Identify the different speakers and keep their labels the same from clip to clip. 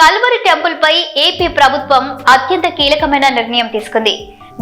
Speaker 1: Calvary temple పై AP ప్రభుత్వం అత్యంత కీలకమైన నిర్ణయం తీసుకుంది.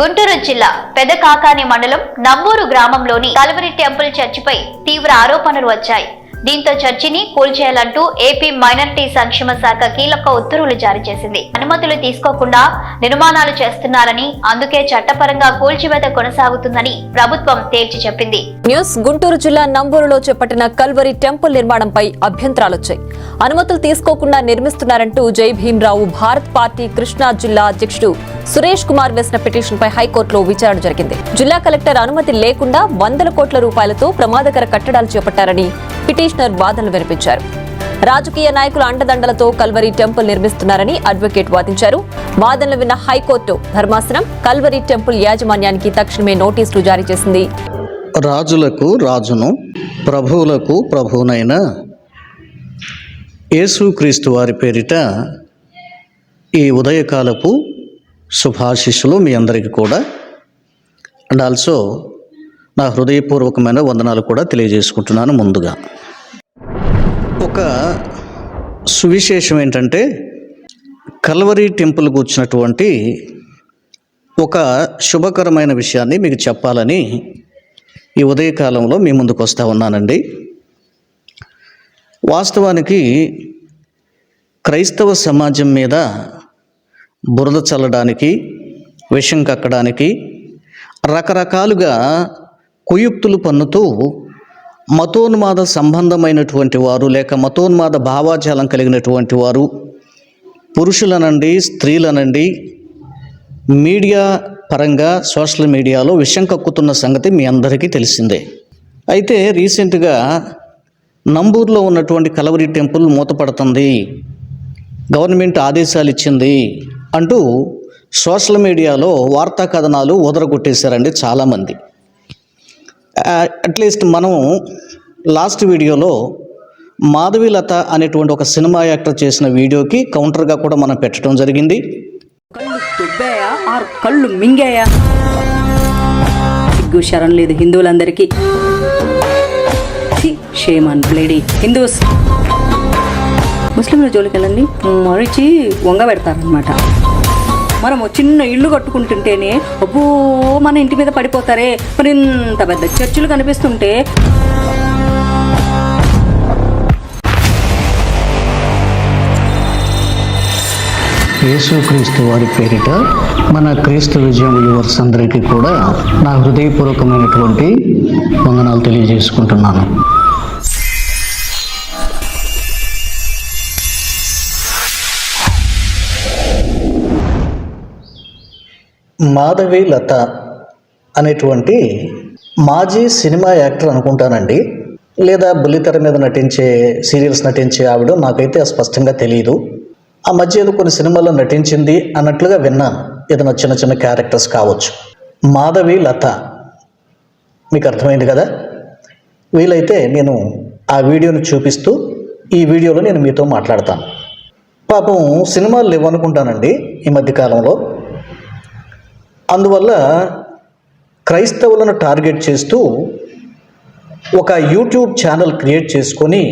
Speaker 1: గుంటూరు జిల్లా పెదకాకాని మండలం నంబూరు గ్రామంలోని కల్వరి టెంపుల్ చర్చిపై తీవ్ర ఆరోపణలు వచ్చాయి. దీంతో చర్చిని కూల్చేయాలంటూ ఏపీ మైనారిటీ సంక్షేమ శాఖ కీలక ఉత్తర్వులు జారీ చేసింది. అనుమతులు తీసుకోకుండా నిర్మాణాలు చేస్తున్నారని అందుకే చట్టపరంగా కూల్చివేత కొనసాగుతుందని ప్రభుత్వం తేల్చి చెప్పింది.
Speaker 2: న్యూస్ గుంటూరు జిల్లా నంబూరులో చేపట్టిన కల్వరి టెంపుల్ నిర్మాణంపై అభ్యంతరాలొచ్చాయి అనుమతులు తీసుకోకుండా నిర్మిస్తున్నారంటూ జై భీమ్రావు భారత్ పార్టీ కృష్ణా జిల్లా అధ్యక్షుడు సురేష్ కుమార్ వేసిన పిటిషన్ పై హైకోర్టులో విచారణ జరిగింది. జిల్లా కలెక్టర్ అనుమతి లేకుండా వందల కోట్ల రూపాయలతో ప్రమాదకర కట్టడాలు చేపట్టారని పిటిషనర్ వాదనలు వినిపించారు. రాజకీయ నాయకుల అండదండలతో కల్వరి టెంపుల్ నిర్మిస్తున్నారని అడ్వకేట్ వాదించారు. వాదనలు విన్న హైకోర్టు ధర్మాసనం కల్వరి టెంపుల్ యాజమాన్యానికి తక్షణమే నోటీసులు జారీ చేసింది.
Speaker 3: రాజులకు రాజును ప్రభువులకు ప్రభువునైన యేసుక్రీస్తు వారి పేరిట ఈ ఉదయకాలపు శుభాశిస్సులు మీ అందరికీ కూడా. అండ్ ఆల్సో నా హృదయపూర్వకమైన వందనాలు కూడా తెలియజేసుకుంటున్నాను ముందుగా. ఒక సువిశేషం ఏంటంటే కల్వరి టెంపుల్ కూర్చున్నటువంటి ఒక శుభకరమైన విషయాన్ని మీకు చెప్పాలని ఈ ఉదయకాలంలో మీ ముందుకు వస్తూ ఉన్నానండి. వాస్తవానికి క్రైస్తవ సమాజం మీద బురద చల్లడానికి విషం కక్కడానికి రకరకాలుగా కుయుక్తులు పన్నుతూ మతోన్మాద సంబంధమైనటువంటి వారు లేక మతోన్మాద భావాజాలం కలిగినటువంటి వారు పురుషులనండి స్త్రీలనండి మీడియా పరంగా సోషల్ మీడియాలో విషం కక్కుతున్న సంగతి మీ అందరికీ తెలిసిందే. అయితే రీసెంట్గా నంబూర్లో ఉన్నటువంటి కలవరి టెంపుల్ మూతపడుతుంది గవర్నమెంట్ ఆదేశాలు ఇచ్చింది అంటూ సోషల్ మీడియాలో వార్తా కథనాలు ఉదరగొట్టేశారండి చాలామంది. అట్లీస్ట్ మనం లాస్ట్ వీడియోలో మాధవీలత అనేటువంటి ఒక సినిమా యాక్టర్ చేసిన వీడియోకి కౌంటర్గా కూడా మనం పెట్టడం జరిగింది.
Speaker 4: కళ్ళు దుబ్బాయా ఆరు కళ్ళు మింగాయా? సిగ్గు శరం లేదు హిందువులందరికీ. Shame and bloody Hindus. ముస్లింల జోలికి వెళ్ళండి మరిచి వంగ పెడతారనమాట మనం చిన్న ఇల్లు కట్టుకుంటుంటేనే అబ్బో మన ఇంటి మీద పడిపోతారే. మరి ఇంత పెద్ద చర్చిలు కనిపిస్తుంటే.
Speaker 3: యేసుక్రీస్తు వారి పేరిట మన క్రీస్తు విజయం యువర్స్ అందరికీ కూడా నా హృదయపూర్వకమైనటువంటి వందనాలు తెలియజేసుకుంటున్నాను. మాధవి లత అనేటువంటి మాజీ సినిమా యాక్టర్ అనుకుంటానండి. లేదా బుల్లితెర మీద నటించే సీరియల్స్ నటించే ఆవిడ నాకైతే స్పష్టంగా తెలియదు ఆ మధ్య ఏదో కొన్ని సినిమాల్లో నటించింది అన్నట్లుగా విన్నాను. ఏదైనా చిన్న చిన్న క్యారెక్టర్స్ కావచ్చు. మాధవి లత. మీకు అర్థమైంది కదా? వీలైతే నేను ఆ వీడియోని చూపిస్తూ ఈ వీడియోలో నేను మీతో మాట్లాడతాను. పాపం సినిమాలు లేవనుకుంటానండి ఈ మధ్యకాలంలో. అందువల్ల క్రైస్తవులను టార్గెట్ చేస్తూ ఒక యూట్యూబ్ ఛానల్ క్రియేట్ చేసుకొని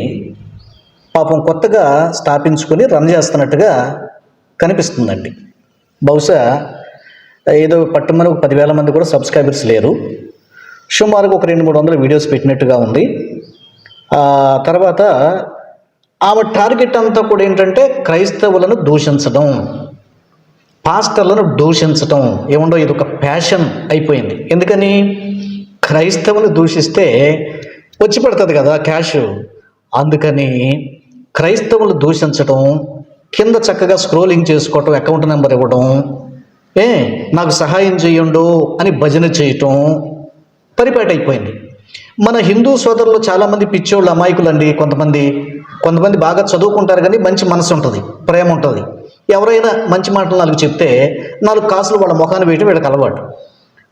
Speaker 3: పాపం కొత్తగా స్థాపించుకొని రన్ చేస్తున్నట్టుగా కనిపిస్తుందండి. బహుశా ఏదో పట్టుమని ఒక పదివేల మంది కూడా సబ్స్క్రైబర్స్ లేరు. సుమారుగా ఒక రెండు మూడు వందల వీడియోస్ పెట్టినట్టుగా ఉంది. తర్వాత ఆమె టార్గెట్ అంతా కూడా ఏంటంటే క్రైస్తవులను దూషించడం. పాస్టర్లను దూషించటం ఏముండో ఇది ఒక ప్యాషన్ అయిపోయింది. ఎందుకని? క్రైస్తవులు దూషిస్తే వచ్చి పడుతుంది కదా క్యాష్. అందుకని క్రైస్తవులు దూషించటం కింద చక్కగా స్క్రోలింగ్ చేసుకోవటం అకౌంట్ నెంబర్ ఇవ్వడం ఏ నాకు సహాయం చేయండు అని భజన చేయటం పరిపాటి అయిపోయింది. మన హిందూ సోదరులు చాలామంది పిచ్చోళ్ళు అమాయకులండి కొంతమంది. కొంతమంది బాగా చదువుకుంటారు కానీ మంచి మనసు ఉంటుంది ప్రేమ ఉంటుంది. ఎవరైనా మంచి మాటలు నాలుగు చెప్తే నాలుగు కాసులు వాళ్ళ ముఖాన్ని వేయటం వీళ్ళకి అలవాటు.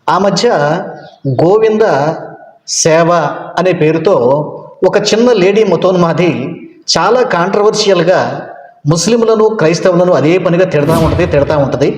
Speaker 3: ఆ మధ్య గోవింద సేవ అనే పేరుతో ఒక చిన్న లేడీ మతోన్మాది చాలా కాంట్రవర్షియల్గా ముస్లింలను క్రైస్తవులను అదే పనిగా తిడతా ఉంటుంది తిడతా ఉంటుంది.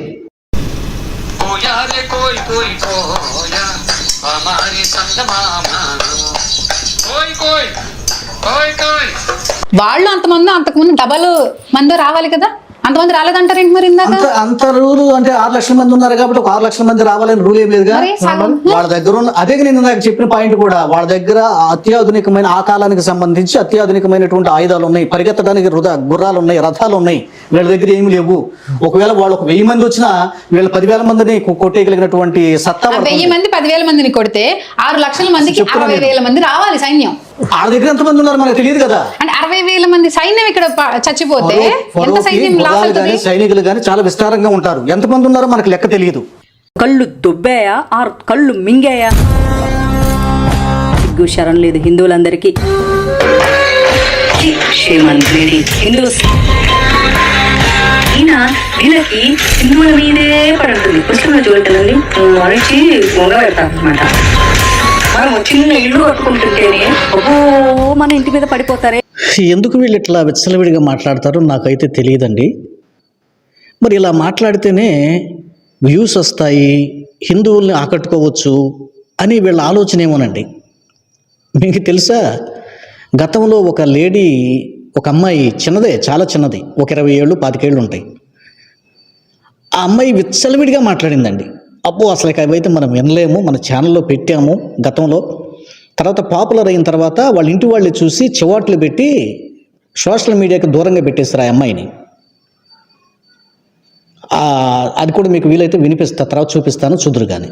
Speaker 5: వాళ్ళు అంతమంది అంతకుముందు డబల్ మందు రావాలి కదా? అంతమంది రాలేదంటారేంటి మరి ఇందాక?
Speaker 3: అంత అంత రూలు అంటే ఆరు లక్షల మంది ఉన్నారు కాబట్టి ఒక ఆరు లక్షల మంది రావాలని రూల్ ఏం లేదుగా
Speaker 5: మరి సగం.
Speaker 3: వాళ్ళ దగ్గర ఉన్న అదే నేను ఇందాక చెప్పిన పాయింట్ కూడా వాళ్ళ దగ్గర అత్యాధునికమైన ఆ కాలానికి సంబంధించి అత్యాధునికమైనటువంటి ఆయుధాలు ఉన్నాయి పరిగెత్తడానికి వృధా గుర్రాలు ఉన్నాయి రథాలు ఉన్నాయి. వీళ్ళ దగ్గర ఏమి లేవు. ఒకవేళ వాళ్ళు ఒక వెయ్యి మంది వచ్చినా వీళ్ళ పదివేల మందిని కొట్టేయగలిగినటువంటి సత్తా
Speaker 5: వెయ్యి. మంది పదివేల మందిని కొడితే ఆరు లక్షల మందికి అరవై. వేల మంది రావాలి సైన్యం.
Speaker 3: వాళ్ళ దగ్గర ఎంత మంది ఉన్నారు మనకు తెలియదు కదా?
Speaker 5: అంటే అరవై వేల మంది సైన్యం ఇక్కడ చచ్చిపోతే ఎంత సైన్యం
Speaker 3: సైనికులు కానీ చాలా విస్తారంగా ఉంటారు. ఎంతమంది ఉన్నారో మనకు లెక్క తెలియదు.
Speaker 4: కళ్ళు దుబ్బాయా? ఆరు కళ్ళు మింగాయా? సిగ్గు శరం లేదు హిందువులందరికీ. హిందూస్ అయినా వీళ్ళకి హిందువుల మీదే పడుతుంది. పుస్తకంలో చూడటండి మనిషి మొగ పెడతారనమాట మనం చిన్న ఇల్లు కట్టుకుంటుంటేనే ఓ మన ఇంటి మీద పడిపోతారే.
Speaker 3: ఎందుకు వీళ్ళు ఇట్లా విచ్చలవిడిగా మాట్లాడతారో నాకైతే తెలియదండి. మరి ఇలా మాట్లాడితేనే వ్యూస్ వస్తాయి హిందువుల్ని ఆకట్టుకోవచ్చు అని వీళ్ళ ఆలోచన ఏమోనండి. మీకు తెలుసా? గతంలో ఒక లేడీ ఒక అమ్మాయి చిన్నదే చాలా చిన్నది. ఒక ఇరవై ఏళ్ళు పాతికేళ్ళు ఉంటాయి. ఆ అమ్మాయి విచ్చలవిడిగా మాట్లాడిందండి. అబ్బో అసలు అవైతే మనం వినలేము మన ఛానల్లో పెట్టాము గతంలో. తర్వాత పాపులర్ అయిన తర్వాత వాళ్ళ ఇంటి వాళ్ళు చూసి చివాట్లు పెట్టి సోషల్ మీడియాకి దూరంగా పెట్టేస్తారు ఆ అమ్మాయిని. అది కూడా మీకు వీలైతే వినిపిస్తా తర్వాత చూపిస్తాను చూదురు కానీ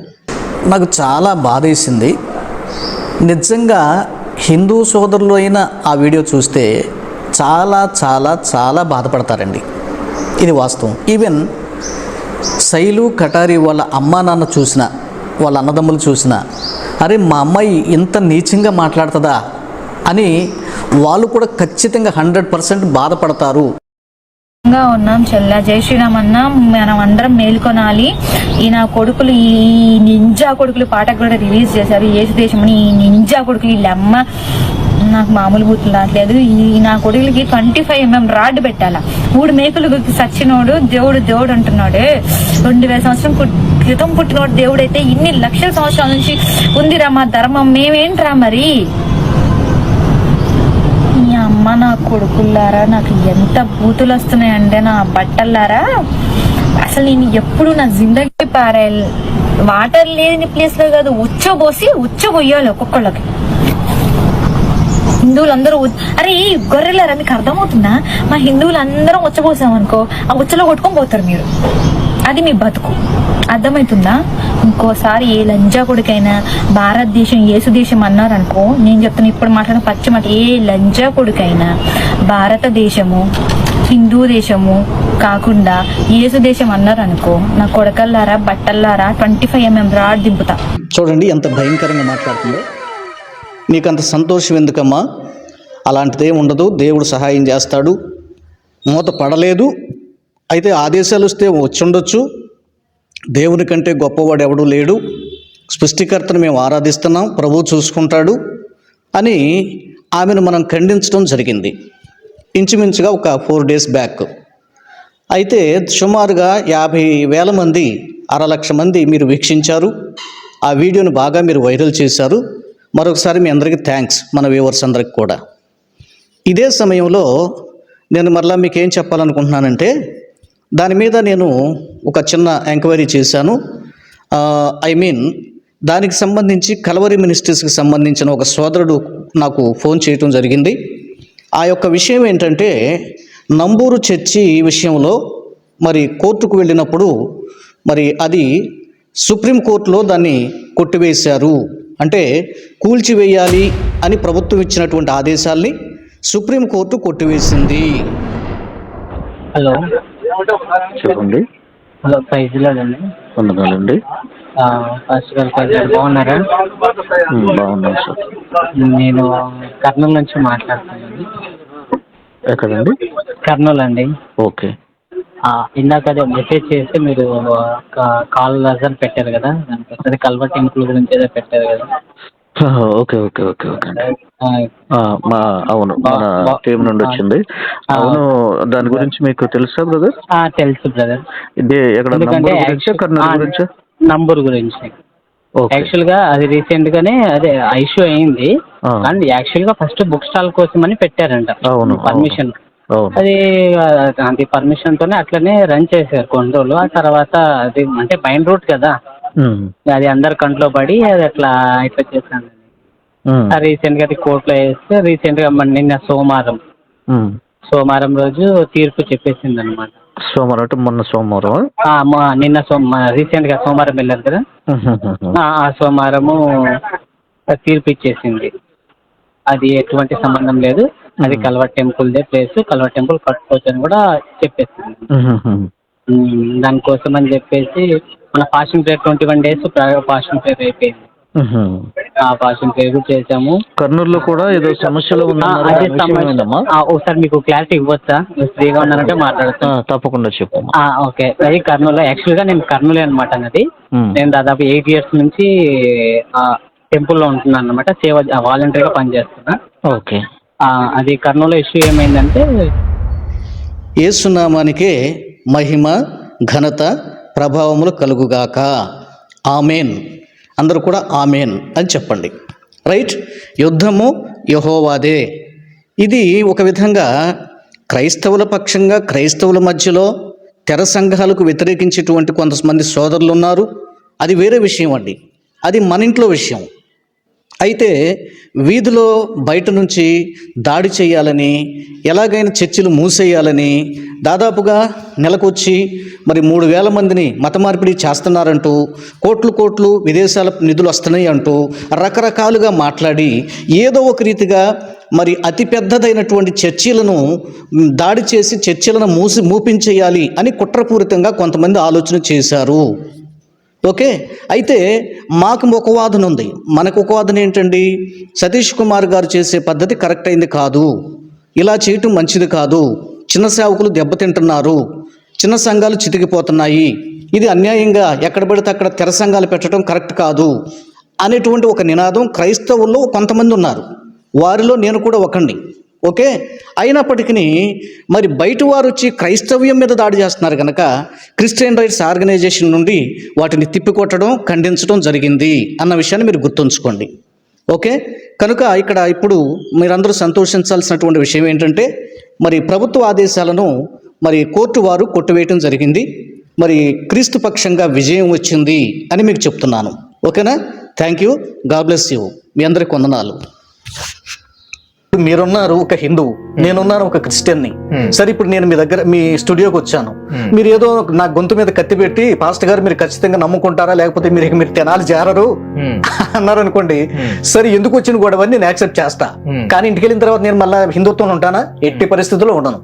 Speaker 3: నాకు చాలా బాధేసింది నిజంగా హిందూ సోదరులు అయిన ఆ వీడియో చూస్తే చాలా చాలా చాలా బాధపడతారండి. ఇది వాస్తవం. ఈవెన్ శైలు కటారి వాళ్ళ అమ్మా నాన్న చూసిన వాళ్ళ అన్నదమ్ములు చూసిన అరే మా అమ్మాయి ఇంత నీచంగా మాట్లాడుతుందా? అని వాళ్ళు కూడా ఖచ్చితంగా హండ్రెడ్ పర్సెంట్ బాధపడతారు.
Speaker 6: ఉన్నాం చెల్ల జై శ్రీరామ్ అన్న. మనం అందరం మేల్కొనాలి. ఈ నా కొడుకులు ఈ నింజా కొడుకులు పాట కూడా రిలీజ్ చేశారు. ఏసు దేశం అని ఈ నింజా కొడుకులు వీళ్ళమ్మ నాకు మామూలు బూతులు రావట్లేదు ఈ నా కొడుకులకి ట్వంటీ ఫైవ్ ఎంఎం రాడ్ పెట్టాలా. మూడు మేకలు సచ్చినోడు దేవుడు దేవుడు అంటున్నాడు. రెండు వేల సంవత్సరం కు- క్రితం పుట్టినోడు దేవుడు అయితే ఇన్ని లక్షల సంవత్సరాల నుంచి ఉందిరా మా ధర్మం. మేమేంట్రా మరి? మీ అమ్మ నా కొడుకుల్లారా నాకు ఎంత బూతులు వస్తున్నాయంటే నా బట్టల్లారా? అసలు నేను ఎప్పుడు నా జిందగీ పారే వాటర్ లేని ప్లేస్లో కాదు ఉచ్చబోసి ఉచ్చబోయాలి ఒక్కొక్కళ్ళకి. హిందువులందరూ అరే ఈ గొర్రెలారా మీకు అర్థమవుతుందా? మా హిందువులందరం ఉచ్చబోసాం అనుకో ఆ ఉచ్చలో కొట్టుకొని పోతారు మీరు. అది మీ బతుకు. అర్థమవుతుందా ఇంకోసారి ఏ లంజా కొడుకైనా భారతదేశం ఏసు దేశం అన్నారనుకో నేను చెప్తున్నా ఇప్పుడు మాట్లాడిన పచ్చి మాట ఏ లంజాకుడికైనా భారతదేశము హిందూ దేశము కాకుండా ఏసు దేశం అన్నారనుకో నా కొడకల్లారా బట్టల్లారా ట్వంటీ ఫైవ్ ఎంఎం రాడ్ దింపుతా.
Speaker 3: చూడండి ఎంత భయంకరంగా మాట్లాడుతుందో. నీకు అంత సంతోషం ఎందుకమ్మా? అలాంటిదేం ఉండదు. దేవుడు సహాయం చేస్తాడు. మూత పడలేదు. అయితే ఆదేశాలు వస్తే వచ్చుండొచ్చు. దేవుని కంటే గొప్పవాడు ఎవడూ లేడు. సృష్టికర్తను మేము ఆరాధిస్తున్నాం. ప్రభువు చూసుకుంటాడు అని ఆమెను మనం ఖండించడం జరిగింది. ఇంచుమించుగా ఒక ఫోర్ డేస్ బ్యాక్. అయితే సుమారుగా యాభై వేల మంది అర లక్ష మంది మీరు వీక్షించారు. ఆ వీడియోను బాగా మీరు వైరల్ చేశారు. మరొకసారి మీ అందరికీ థ్యాంక్స్ మన వ్యూవర్స్ అందరికి కూడా. ఇదే సమయంలో నేను మరలా మీకు ఏం చెప్పాలనుకుంటున్నానంటే దాని మీద నేను ఒక చిన్న ఎంక్వైరీ చేశాను. ఐ మీన్ దానికి సంబంధించి కలవరి మినిస్ట్రీస్కి సంబంధించిన ఒక సోదరుడు నాకు ఫోన్ చేయటం జరిగింది. ఆ యొక్క విషయం ఏంటంటే నంబూరు చర్చి విషయంలో మరి కోర్టుకు వెళ్ళినప్పుడు మరి అది సుప్రీంకోర్టులో దాన్ని కొట్టివేశారు. అంటే కూల్చివేయాలి అని ప్రభుత్వం ఇచ్చినటువంటి ఆదేశాల్ని సుప్రీంకోర్టు కొట్టివేసింది.
Speaker 7: హలో.
Speaker 8: చెప్పండి.
Speaker 7: హలో
Speaker 8: వందనాలండి.
Speaker 7: ఫస్ట్ ప్రైజ్ బాగున్నారా?
Speaker 8: ఉమ్, బాగున్నాం సార్.
Speaker 7: నేను కర్నూలు నుంచి మాట్లాడుతున్నాను.
Speaker 8: ఎక్కడండి?
Speaker 7: కర్నూలు అండి
Speaker 8: ఓకే.
Speaker 7: ఇందాక అదే మెసేజ్ చేస్తే మీరు కా- కాల్ లజర్ పెట్టారు కదా దానికి వస్తుంది కల్వ టెంపుల్ గురించి ఏదో పెట్టారు కదా.
Speaker 8: ఓకే ఓకే ఓకే ఓకే అండి. మా అవును మన టీం నుండి వచ్చింది. అవును దాని గురించి మీకు తెలుసా బ్రదర్?
Speaker 7: తెలుసు బ్రదర్.
Speaker 8: ఇది ఎక్కడ నంబర్ గురించా కర్నూలు గురించా?
Speaker 7: నంబర్ గురించి.
Speaker 8: ఓకే.
Speaker 7: యాక్చువల్గా అది రీసెంట్ గానే అదే ఇష్యూ అయింది. అండ్ యాక్చువల్గా ఫస్ట్ బుక్ స్టాల్ కోసం అని పెట్టారంట.
Speaker 8: అవును,
Speaker 7: పర్మిషన్ అది అది పర్మిషన్ తోనే అట్లనే రన్ చేశారు కొన్ని రోజులు. ఆ తర్వాత అది అంటే బైన్ రూట్ కదా. అది అందరి కంట్లో పడి అది అట్లా ఇట్లా చేశాను.
Speaker 8: ఉమ్,
Speaker 7: రీసెంట్గా అది కోర్టులో వేస్తే రీసెంట్గా మన నిన్న సోమవారం. సోమవారం రోజు తీర్పు చెప్పేసింది అనమాట
Speaker 8: సోమవారం అంటే మొన్న సోమవారం.
Speaker 7: నిన్న సోమ రీసెంట్గా సోమవారం వెళ్ళారు కదా. ఆ ఆ సోమవారము తీర్పు ఇచ్చేసింది. అది ఎటువంటి సంబంధం లేదు. అది Calvary temple the place Calvary temple కట్టుకోవచ్చు అని కూడా చెప్పేసింది. ఉమ్, దానికోసం అని చెప్పేసి మన fasting period twenty one days fasting period అయిపోయింది. ఆ ఫాస్టింగ్ కూడా చేసాము.
Speaker 8: కర్నూలులో కూడా ఏదో సమస్యలు
Speaker 7: ఒకసారి మీకు క్లారిటీ ఇవ్వచ్చా? మీరు ఫ్రీగా ఉన్నారంటే మాట్లాడతాను
Speaker 8: ఆ, తప్పకుండా చెప్పమ్మా
Speaker 7: ఆ, ఓకే. అది కర్నూలు యాక్చువల్గా నేను కర్నూలే అనమాట అది. నేను దాదాపు ఎయిట్ ఇయర్స్ నుంచి టెంపుల్లో ఉంటున్నాను అనమాట సేవ వాలంటీర్గా పనిచేస్తున్నా.
Speaker 8: ఓకే.
Speaker 7: అది కర్నూలు ఇష్యూ ఏమైందంటే
Speaker 3: ఏసునామానికే మహిమ ఘనత ప్రభావములు కలుగుగాక. ఆమెన్. అందరూ కూడా ఆమెన్ అని చెప్పండి. రైట్? యుద్ధము యహోవాదే. ఇది ఒక విధంగా క్రైస్తవుల పక్షంగా క్రైస్తవుల మధ్యలో తెర సంఘాలకు వ్యతిరేకించేటువంటి కొంతమంది సోదరులు ఉన్నారు అది వేరే విషయం అండి. అది మన ఇంట్లో విషయం. అయితే వీధిలో బయట నుంచి దాడి చేయాలని ఎలాగైనా చర్చిలు మూసేయాలని దాదాపుగా నెలకొచ్చి మరి మూడు వేల మందిని మత మార్పిడి చేస్తున్నారంటూ కోట్లు కోట్లు విదేశాల నిధులు వస్తున్నాయి అంటూ రకరకాలుగా మాట్లాడి ఏదో ఒక రీతిగా మరి అతి పెద్దదైనటువంటి చర్చిలను దాడి చేసి చర్చిలను మూసి మూపించేయాలి అని కుట్రపూరితంగా కొంతమంది ఆలోచన చేశారు. ఓకే? అయితే మాకు ఒక వాదన ఉంది. మనకు ఒక వాదన ఏంటండి? సతీష్ కుమార్ గారు చేసే పద్ధతి కరెక్ట్ అయింది కాదు. ఇలా చేయటం మంచిది కాదు. చిన్న సేవకులు దెబ్బతింటున్నారు చిన్న సంఘాలు చితికిపోతున్నాయి. ఇది అన్యాయంగా ఎక్కడ పడితే అక్కడ తెర సంఘాలు పెట్టడం కరెక్ట్ కాదు అనేటువంటి ఒక నినాదం క్రైస్తవుల్లో కొంతమంది ఉన్నారు. వారిలో నేను కూడా ఒకండి ఓకే? అయినప్పటికీ మరి బయట వారు వచ్చి క్రైస్తవ్యం మీద దాడి చేస్తున్నారు కనుక క్రిస్టియన్ రైట్స్ ఆర్గనైజేషన్ నుండి వాటిని తిప్పికొట్టడం ఖండించడం జరిగింది అన్న విషయాన్ని మీరు గుర్తుంచుకోండి. ఓకే? కనుక ఇక్కడ ఇప్పుడు మీరందరూ సంతోషించాల్సినటువంటి విషయం ఏంటంటే మరి ప్రభుత్వ ఆదేశాలను మరి కోర్టు వారు కొట్టువేయటం జరిగింది. మరి క్రీస్తు పక్షంగా విజయం వచ్చింది అని మీకు చెప్తున్నాను. ఓకేనా? Thank you. God bless you. మీ అందరికి వందనాలు. మీరున్నారు ఒక హిందువు నేనున్నాను ఒక క్రిస్టియన్ని. సరే ఇప్పుడు నేను మీ దగ్గర మీ స్టూడియోకి వచ్చాను. మీరు ఏదో నా గొంతు మీద కత్తి పెట్టి పాస్టర్ గారు మీరు ఖచ్చితంగా నమ్ముకుంటారా? లేకపోతే మీరు మీరు తెనాలి చేరరు అన్నారు అనుకోండి సరే ఎందుకు వచ్చిన గొడవ అని నేను యాక్సెప్ట్ చేస్తా. కానీ ఇంటికి వెళ్ళిన తర్వాత నేను మళ్ళీ హిందుత్వం ఉంటానా? ఎట్టి పరిస్థితుల్లో ఉండను.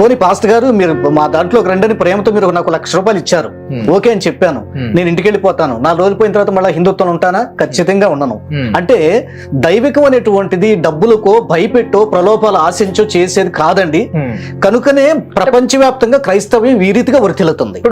Speaker 3: పోనీ పాస్టర్ గారు మీరు మా దాంట్లో ఒక రెండని ప్రేమతో మీరు నాకు లక్ష రూపాయలు ఇచ్చారు. ఓకే అని చెప్పాను. నేను ఇంటికి వెళ్ళిపోతాను. నా రోజులు పోయిన తర్వాత మళ్ళీ హిందుత్వం ఉంటానా? ఖచ్చితంగా ఉండను. అంటే దైవికం అనేటువంటిది డబ్బులకో భయపెట్టో ప్రలోభాలు ఆశించో చేసేది కాదండి. కనుకనే ప్రపంచవ్యాప్తంగా క్రైస్తవ్యం ఈ రీతిగా వర్తిల్లుతుంది